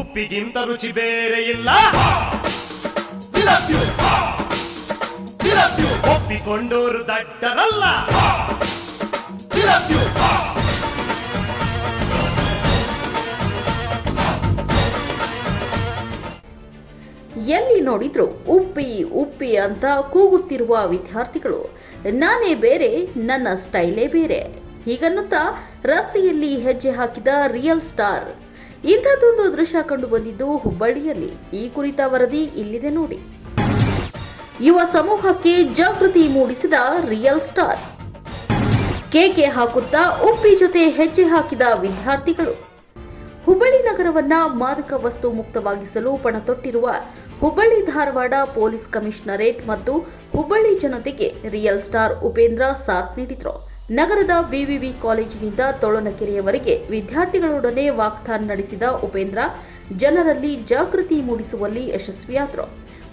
ಉಪ್ಪಿಗಿಂತ ರುಚಿ ಬೇರೆ ಇಲ್ಲ. ಒಪ್ಪಿಕೊಂಡೋರು ದಡ್ಡರಲ್ಲ. ಎಲ್ಲಿ ನೋಡಿದ್ರು ಉಪ್ಪಿ ಉಪ್ಪಿ ಅಂತ ಕೂಗುತ್ತಿರುವ ವಿದ್ಯಾರ್ಥಿಗಳು ನಾನೇ ಬೇರೆ ನನ್ನ ಸ್ಟೈಲೇ ಬೇರೆ. ಹೀಗನ್ನುತ್ತಾ ರಸ್ತೆಯಲ್ಲಿ ಹೆಜ್ಜೆ ಹಾಕಿದ ರಿಯಲ್ ಸ್ಟಾರ್ ಇಂಥದ್ದೊಂದು ದೃಶ್ಯ ಕಂಡು ಬಂದಿದ್ದು ಹುಬ್ಬಳ್ಳಿಯಲ್ಲಿ. ಈ ಕುರಿತ ವರದಿ ಇಲ್ಲಿದೆ ನೋಡಿ. ಯುವ ಸಮೂಹಕ್ಕೆ ಜಾಗೃತಿ ಮೂಡಿಸಿದ ರಿಯಲ್ ಸ್ಟಾರ್. ಕೇಕೆ ಹಾಕುತ್ತಾ ಉಪ್ಪಿ ಜೊತೆ ಹೆಜ್ಜೆ ಹಾಕಿದ ವಿದ್ಯಾರ್ಥಿಗಳು. ಹುಬ್ಬಳ್ಳಿ ನಗರವನ್ನ ಮಾದಕ ವಸ್ತು ಮುಕ್ತವಾಗಿಸಲು ಪಣತೊಟ್ಟಿರುವ ಹುಬ್ಬಳ್ಳಿ ಧಾರವಾಡ ಪೊಲೀಸ್ ಕಮಿಷನರೇಟ್ ಮತ್ತು ಹುಬ್ಬಳ್ಳಿ ಜನತೆಗೆ ರಿಯಲ್ ಸ್ಟಾರ್ ಉಪೇಂದ್ರ ಸಾಥ್ ನೀಡಿದ್ರು. ನಗರದ ವಿವಿವಿ ಕಾಲೇಜಿನಿಂದ ತೊಳನಕೆರೆಯವರೆಗೆ ವಿದ್ಯಾರ್ಥಿಗಳೊಡನೆ ವಾಕ್ಥಾನ್ ನಡೆಸಿದ ಉಪೇಂದ್ರ, ಜನರಲ್ಲಿ ಜಾಗೃತಿ ಮೂಡಿಸುವಲ್ಲಿ ಯಶಸ್ವಿಯಾದರು.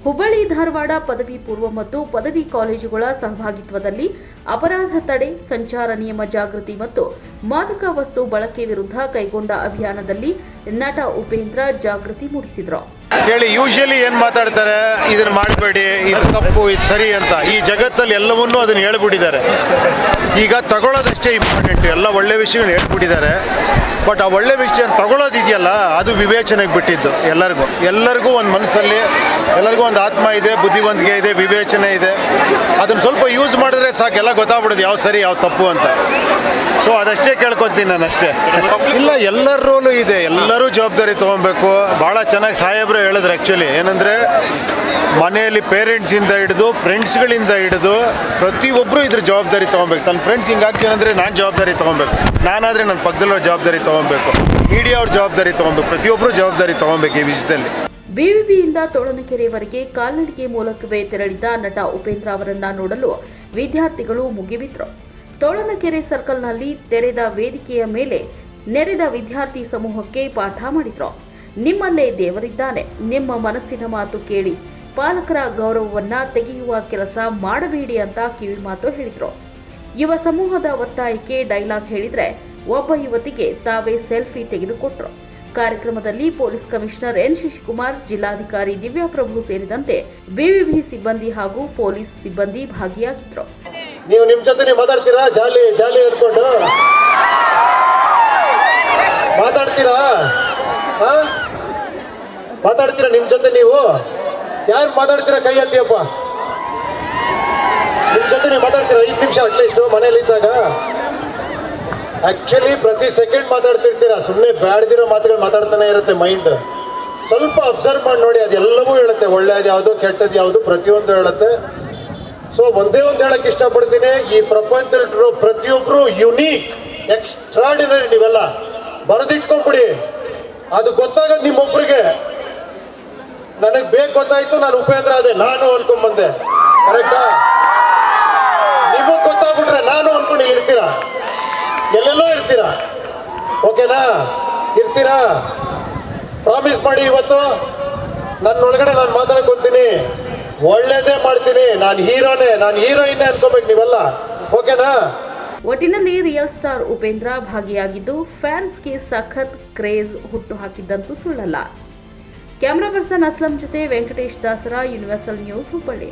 ಹುಬ್ಬಳ್ಳಿ, ಧಾರವಾಡ ಪದವಿ ಪೂರ್ವ ಮತ್ತು ಪದವಿ ಕಾಲೇಜುಗಳ ಸಹಭಾಗಿತ್ವದಲ್ಲಿ ಅಪರಾಧ ತಡೆ, ಸಂಚಾರ ನಿಯಮ ಜಾಗೃತಿ ಮತ್ತು ಮಾದಕ ವಸ್ತು ಬಳಕೆ ವಿರುದ್ಧ ಕೈಗೊಂಡ ಅಭಿಯಾನದಲ್ಲಿ ನಟ ಉಪೇಂದ್ರ ಜಾಗೃತಿ ಮೂಡಿಸಿದರು. ಹೇಳಿ ಯೂಶಲಿ ಏನ್ ಮಾತಾಡ್ತಾರೆ? ಇದನ್ನ ಮಾಡಬೇಡಿ, ಇದು ತಪ್ಪು, ಇದು ಸರಿ ಅಂತ. ಈ ಜಗತ್ತಲ್ಲಿ ಎಲ್ಲವನ್ನೂ ಅದನ್ನ ಹೇಳ್ಬಿಟ್ಟಿದ್ದಾರೆ. ಈಗ ತಗೊಳ್ಳೋದಷ್ಟೇ ಇಂಪಾರ್ಟೆಂಟ್ ಎಲ್ಲ ಒಳ್ಳೆ ವಿಷಯಗಳು ಹೇಳ್ಬಿಟ್ಟಿದ್ದಾರೆ. ಬಟ್ ಆ ಒಳ್ಳೆ ವಿಷಯ ತಗೊಳ್ಳೋದಿದೆಯಲ್ಲ, ಅದು ವಿವೇಚನೆಗೆ ಬಿಟ್ಟಿದ್ದು ಎಲ್ಲರಿಗೂ. ಎಲ್ಲರಿಗೂ ಒಂದು ಮನಸ್ಸಲ್ಲಿ ಎಲ್ಲರಿಗೂ ಒಂದು ಆತ್ಮ ಇದೆ, ಬುದ್ಧಿವಂತಿಕೆ ಇದೆ, ವಿವೇಚನೆ ಇದೆ. ಅದನ್ನ ಸ್ವಲ್ಪ ಯೂಸ್ ಮಾಡಿದ್ರೆ ಸಾಕು, ಎಲ್ಲ ಗೊತ್ತಾಗ್ಬಿಡೋದು ಯಾವ ಸರಿ, ಯಾವ ತಪ್ಪು ಅಂತ. ಸೊ ಅದಷ್ಟೇ ಕೇಳ್ಕೊತೀನಿ ನಾನು ಅಷ್ಟೇ ಇಲ್ಲ, ಎಲ್ಲರ ರೋಲು ಇದೆ. ಎಲ್ಲರೂ ಜವಾಬ್ದಾರಿ ತೊಗೊಬೇಕು. ಭಾಳ ಚೆನ್ನಾಗಿ ಸಾಹೇಬ್ರು ಹೇಳಿದ್ರು ಆ್ಯಕ್ಚುಲಿ ಏನಂದರೆ, ಮನೆಯಲ್ಲಿ ಪೇರೆಂಟ್ಸಿಂದ ಹಿಡಿದು ಫ್ರೆಂಡ್ಸ್ಗಳಿಂದ ಹಿಡಿದು ಪ್ರತಿಯೊಬ್ಬರು ಇದ್ರ ಜವಾಬ್ದಾರಿ ತೊಗೊಬೇಕು. ನನ್ನ ಫ್ರೆಂಡ್ಸ್ ಹಿಂಗಾಗ್ತೀನಿ ಅಂದರೆ ನಾನು ಜವಾಬ್ದಾರಿ ತೊಗೊಬೇಕು. ನಾನಾದರೆ ನನ್ನ ಪಕ್ಕದಲ್ಲೋ ಜವಾಬ್ದಾರಿ ತೊಗೊಬೇಕು. ಮೀಡಿಯಾ ಅವ್ರ ಜವಾಬ್ದಾರಿ ತೊಗೊಬೇಕು. ಪ್ರತಿಯೊಬ್ಬರು ಜವಾಬ್ದಾರಿ ತೊಗೊಬೇಕು ಈ ವಿಷಯದಲ್ಲಿ. ಬಿವಿಬಿಯಿಂದ ತೋಳನಕೆರೆವರೆಗೆ ಕಾಲ್ನಡಿಗೆ ಮೂಲಕವೇ ತೆರಳಿದ ನಟ ಉಪೇಂದ್ರ ಅವರನ್ನ ನೋಡಲು ವಿದ್ಯಾರ್ಥಿಗಳು ಮುಗಿಬಿದ್ರು. ತೋಳನಕೆರೆ ಸರ್ಕಲ್ನಲ್ಲಿ ತೆರೆದ ವೇದಿಕೆಯ ಮೇಲೆ ನೆರೆದ ವಿದ್ಯಾರ್ಥಿ ಸಮೂಹಕ್ಕೆ ಪಾಠ ಮಾಡಿದ್ರು. ನಿಮ್ಮಲ್ಲೇ ದೇವರಿದ್ದಾನೆ. ನಿಮ್ಮ ಮನಸ್ಸಿನ ಮಾತು ಕೇಳಿ. ಪಾಲಕರ ಗೌರವವನ್ನ ತೆಗೆಯುವ ಕೆಲಸ ಮಾಡಬೇಡಿ ಅಂತ ಕಿವಿ ಮಾತು ಹೇಳಿದ್ರು. ಯುವ ಸಮೂಹದ ಒತ್ತಾಯಕ್ಕೆ ಡೈಲಾಗ್ ಹೇಳಿದ್ರೆ ಒಬ್ಬ ಯುವತಿಗೆ ತಾವೇ ಸೆಲ್ಫಿ ತೆಗೆದುಕೊಟ್ರು. ಕಾರ್ಯಕ್ರಮದಲ್ಲಿ ಪೊಲೀಸ್ ಕಮಿಷನರ್ ಎನ್ ಶಶಿಕುಮಾರ್, ಜಿಲ್ಲಾಧಿಕಾರಿ ದಿವ್ಯಾಪ್ರಭು ಸೇರಿದಂತೆ ಬಿವಿಬಿ ಸಿಬ್ಬಂದಿ ಹಾಗೂ ಪೊಲೀಸ್ ಸಿಬ್ಬಂದಿ ಭಾಗಿಯಾಗಿದ್ರು. ನೀವು ನಿಮ್ಮ ಜೊತೆ ಮಾತಾಡ್ತೀರಾ? ಜಾಲಿ ಜಾಲಿ ಅನ್ಕೊಂಡು. ಮಾತಾಡ್ತೀರಾ? ಮಾತಾಡ್ತೀರಾ ನಿಮ್ಮ ಜೊತೆ ನೀವು? ಯಾರು ಮಾತಾಡ್ತೀರಾ ಕೈ ಅಂತೀಯಪ್ಪ ನಿಮ್ಮ ಜೊತೆ ನೀವು ಮಾತಾಡ್ತೀರಾ? ಐದು ನಿಮಿಷ ಅಟ್ಲೀಸ್ಟು ಮನೇಲಿ ಇದ್ದಾಗ. ಆ್ಯಕ್ಚುಲಿ ಪ್ರತಿ ಸೆಕೆಂಡ್ ಮಾತಾಡ್ತಿರ್ತೀರಾ? ಸುಮ್ಮನೆ ಬ್ಯಾಡ್ದಿರೋ ಮಾತುಗಳು ಮಾತಾಡ್ತಾನೆ ಇರುತ್ತೆ ಮೈಂಡ್ ಸ್ವಲ್ಪ ಅಬ್ಸರ್ವ್ ಮಾಡಿ ನೋಡಿ, ಅದೆಲ್ಲವೂ ಹೇಳುತ್ತೆ. ಒಳ್ಳೇದು ಯಾವುದು ಕೆಟ್ಟದ್ದು ಯಾವುದು, ಪ್ರತಿಯೊಂದು ಹೇಳುತ್ತೆ. ಸೊ ಒಂದೇ ಒಂದು ಹೇಳಕ್ ಇಷ್ಟಪಡ್ತೀನಿ. ಈ ಪ್ರಪಂಚದಲ್ಲಿರೋ ಪ್ರತಿಯೊಬ್ಬರು ಯುನೀಕ್ ಎಕ್ಸ್ಟ್ರಾಡಿನರಿ ನೀವೆಲ್ಲ. ಬರೆದಿಟ್ಕೊಂಡ್ಬಿಡಿ. ಅದು ಗೊತ್ತಾಗೋದು ನಿಮ್ಮೊಬ್ರಿಗೆ. ನನಗೆ ಬೇಕು ಗೊತ್ತಾಯ್ತು ನಾನು ಉಪೇಂದ್ರ ಅದೇ ನಾನು ಅನ್ಕೊಂಡ್ಬಂದೆ ಕರೆಕ್ಟಾ ನಿಮಗೆ ಗೊತ್ತಾಗ್ಬಿಟ್ರೆ ನಾನು ಅನ್ಕೊಂಡು ಇರ್ತೀರಾ? ಎಲ್ಲೆಲ್ಲೋ ಇರ್ತೀರಾ? ಓಕೆನಾ? ಇರ್ತೀರಾ? ಪ್ರಾಮಿಸ್ ಮಾಡಿ ಇವತ್ತು ನನ್ನ ಒಳಗಡೆ ನಾನು ಮಾತಾಡ್ಕೊಂತೀನಿ ಒಳ್ಳೇದೇ ಮಾಡ್ತೀನಿ. ನಾನು ಹೀರೋನೇ, ನಾನು ಹೀರೋಯಿನ್ನೇ ಅನ್ಕೋಬೇಕು ನೀವೆಲ್ಲ. ಓಕೆನಾ? ಒಟ್ಟಿನಲ್ಲಿ ರಿಯಲ್ ಸ್ಟಾರ್ ಉಪೇಂದ್ರ ಭಾಗಿಯಾಗಿದ್ದು, ಫ್ಯಾನ್ಸ್ಗೆ ಸಖತ್ ಕ್ರೇಜ್ ಹುಟ್ಟು ಹಾಕಿದ್ದಂತೂ ಸುಳ್ಳಲ್ಲ. ಕ್ಯಾಮರಾ ಪರ್ಸನ್ ಅಸ್ಲಂ ಜೊತೆ ವೆಂಕಟೇಶ್ ದಾಸರ ಯೂನಿವರ್ಸಲ್ ನ್ಯೂಸ್ ಹುಬ್ಬಳ್ಳಿ.